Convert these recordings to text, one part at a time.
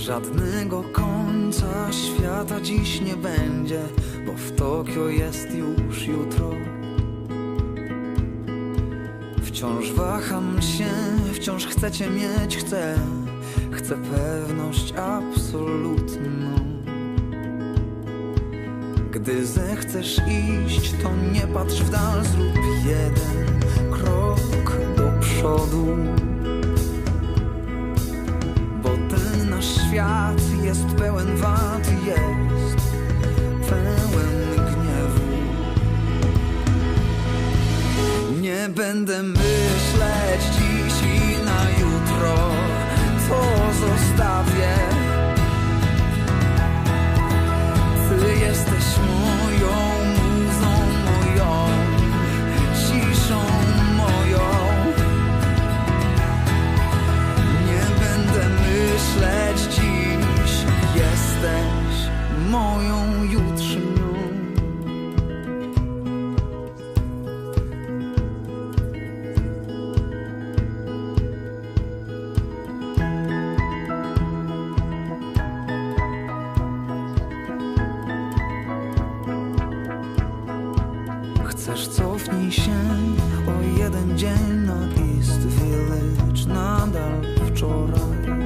Żadnego końca świata dziś nie będzie, bo w Tokio jest już jutro. Wciąż waham się, wciąż chcecie mieć, chcę, chcę pewność absolutną. Gdy zechcesz iść, to nie patrz w dal, zrób jeden krok do przodu. Świat jest pełen wad, jest pełen gniewu. Nie będę myśleć dziś i na jutro, to zostawię. Chcesz cofnij się. O jeden dzień na East Village Nadal wczoraj.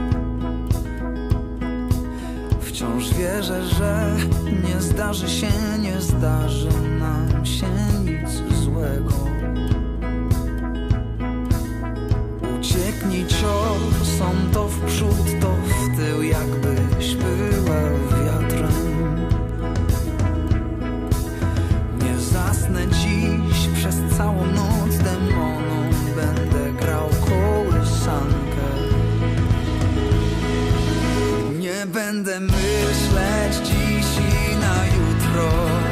Wciąż wierzę, że nie zdarzy się, nie zdarzy nam się nic złego. Ucieknij ciosom to w przód, to w tył Jakbyś Nie będę myśleć dziś i na jutro